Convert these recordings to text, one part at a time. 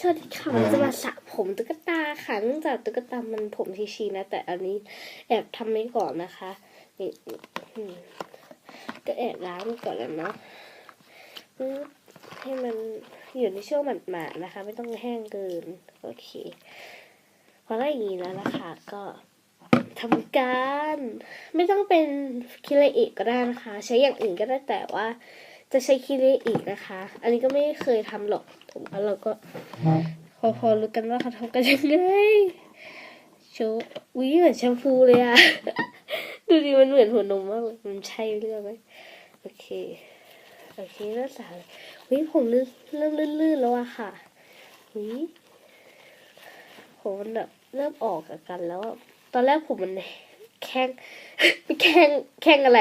สวัสดีค่ะวันนี้จะมาสระผมตุ๊กตาค่ะเนื่องจากตุ๊กตามันผมชีๆนะ แต่อันนี้แอบทำไว้ก่อนนะคะนี่อืมก็แอบล้างมันก่อนแล้วเนาะปึ๊บให้มันอยู่ในช่วงหมาดๆนะคะ ไม่ต้องแห้งเกิน โอเคพอได้อย่างนี้แล้วนะคะ ก็ทำการ ไม่ต้องเป็นคิเลอิก็ได้นะคะ ใช้อย่างอื่นก็ได้แต่ว่า จะใช้คิเลอินะคะ อันนี้ก็ไม่เคยทำหรอกผมว่าเราก็พอพอรู้กันว่าเขาทำกันยังไงโชว์อุ้ยเหมือนแชมพูเลยอะดูดิมันเหมือนหัวนมมากเลยมันใช่เรื่องไหมโอเคโอเคเริ่มสาเลยอุ้ยผมลื่นเริ่มลื่นๆแล้วอะค่ะอุ้ยผมมันแบบเริ่มออกจากกันแล้ว ตอนแรกผมมันแข็งแข็งแข็งอะไร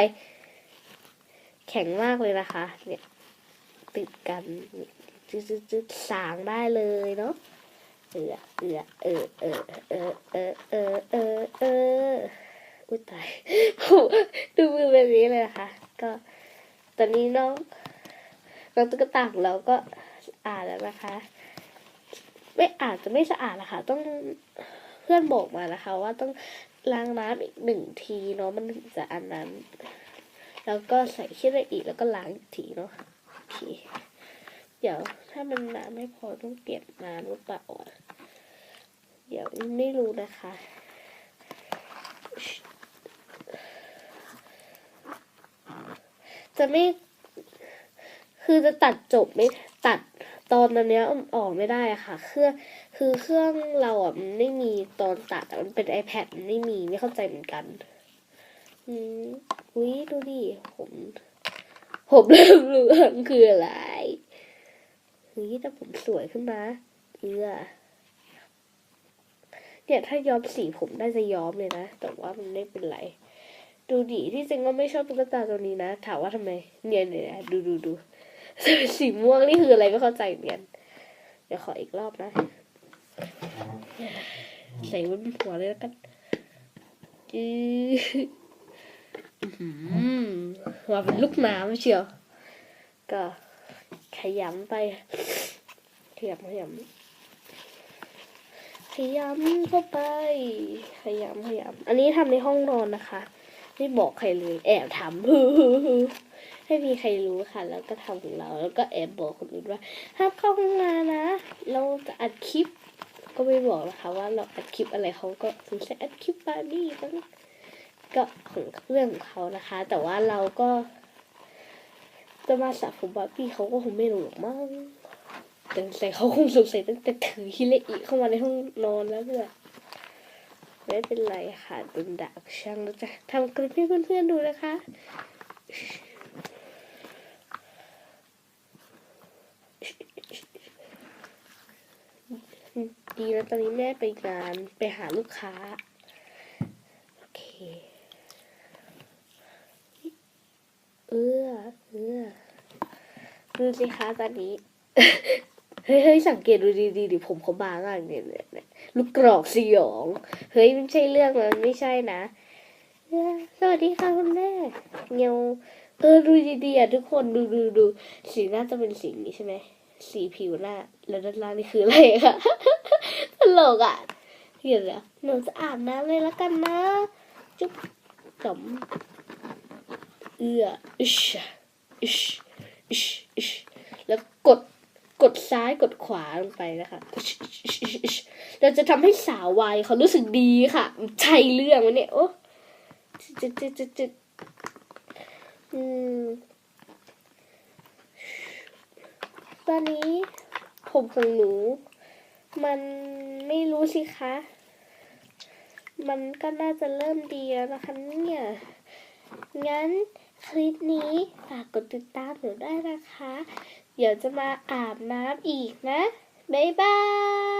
แข็งมากเลยนะคะ เนี่ยติดกันจึ๊ดจึ๊ดจึ๊ดสางได้เลยเนาะเออเออเออเออเออเออเออเออเอออุ้ยตายดูมือแบบนี้เลยนะคะก็ตอนนี้น้องน้องตุ๊กตาของเราก็สะอาดแล้วนะคะ ไม่อาจจะไม่สะอาดนะคะ ต้องเพื่อนบอกมานะคะ ว่าต้องล้างน้ำอีกหนึ่งทีเนาะมันถึงจะอันนั้น แล้วก็ใส่ขี้ละอีกแล้วก็ล้างอีกทีเนาะโอเคเดี๋ยวถ้ามันน้ำไม่พอต้องเปลี่ยนน้ำหรือเปล่าอะเดี๋ยวไม่รู้นะคะจะไม่คือจะตัดจบไม่ตัดตอนอันเนี้ยออกไม่ได้ค่ะ เครื่องคือเครื่องเราอะมันไม่มีตอนตัดอะมันเป็น iPad มันไม่มีไม่เข้าใจเหมือนกัน อืม อุ้ยดูดิผมผมเริ่มเหลืองคืออะไรเฮ้ยแต่ผมสวยขึ้นนะเอือเนี่ยถ้าย้อมสีผมได้จะย้อมเลยนะ แต่ว่ามันไม่เป็นไร ดูดิที่จริงก็ไม่ชอบตุ๊กตาตัวนี้นะ ถามว่าทำไม เนี่ยเนี่ยดูดูดูสีม่วงนี่คืออะไรไม่เข้าใจเหมือนกันเดี๋ยวขออีกรอบนะ ใส่บนหัวเลยแล้วกันจื้อ อืมาเป็นลูกน้ำเชียว ก็ขยำไปขยำขยำขยำเข้าไป ขยำขยำอันนี้ทำในห้องนอนนะคะไม่บอกใครเลยแอบทำฮือฮือฮือให้มีใครรู้ค่ะ แล้วก็ทำของเรา แล้วก็แอบบอกคนอื่นว่าห้ามเข้าห้องน้ำนะ เราจะอัดคลิป ก็ไม่บอกนะคะ ว่าเราอัดคลิปอะไรเขาก็สงสัยอัดคลิปบาร์บี้บ้าง ก็ของเรื่องของเขานะคะ แต่ว่าเราก็ จะมาสระผมบาร์บี้เขาก็คงไม่รู้หรอกมั้งแต่ใส่เขาคงสงสัยตั้งแต่ถือฮิเลอิเข้ามาในห้องนอนแล้วด้วยไม่เป็นไรค่ะโดนด่าก็ช่างแล้วจะทำคลิปให้เพื่อนๆดูนะคะดีแล้วตอนนี้แม่ไปงานไปหาลูกค้า โอเค เออเออ ดูสิคะตอนนี้ เฮ้ยเฮ้ยสังเกตดูดีๆดิผมเขาบางอะเนี่ยเนี่ยลูกกรอกสยอง เฮ้ยไม่ใช่เรื่องมันไม่ใช่นะสวัสดีค่ะคุณแม่เงียวเออดูดีๆอะทุกคนดูดูดูสีหน้าจะเป็นสีนี้ใช่ไหมสีผิวหน้า แล้วด้านล่างนี่คืออะไรคะตลกอะเห็นแล้วหนูจะอาบน้ำเลยละกันนะ จุ๊บจมเอื้ออิชอิชอิชอิช แล้วกดกดซ้ายกดขวาลงไปนะคะเราจะทำให้สาววัยเขารู้สึกดีค่ะ ใช่เรื่องวะเนี่ยโอ้จิจิจิจิดอืมตอนนี้ผมของหนู มันไม่รู้สิคะ มันก็น่าจะเริ่มดีแล้วนะคะเนี่ย งั้นคลิปนี้ฝากกดติดตามหนูได้นะคะ เดี๋ยวจะมาอาบน้ำอีกนะ บ๊ายบาย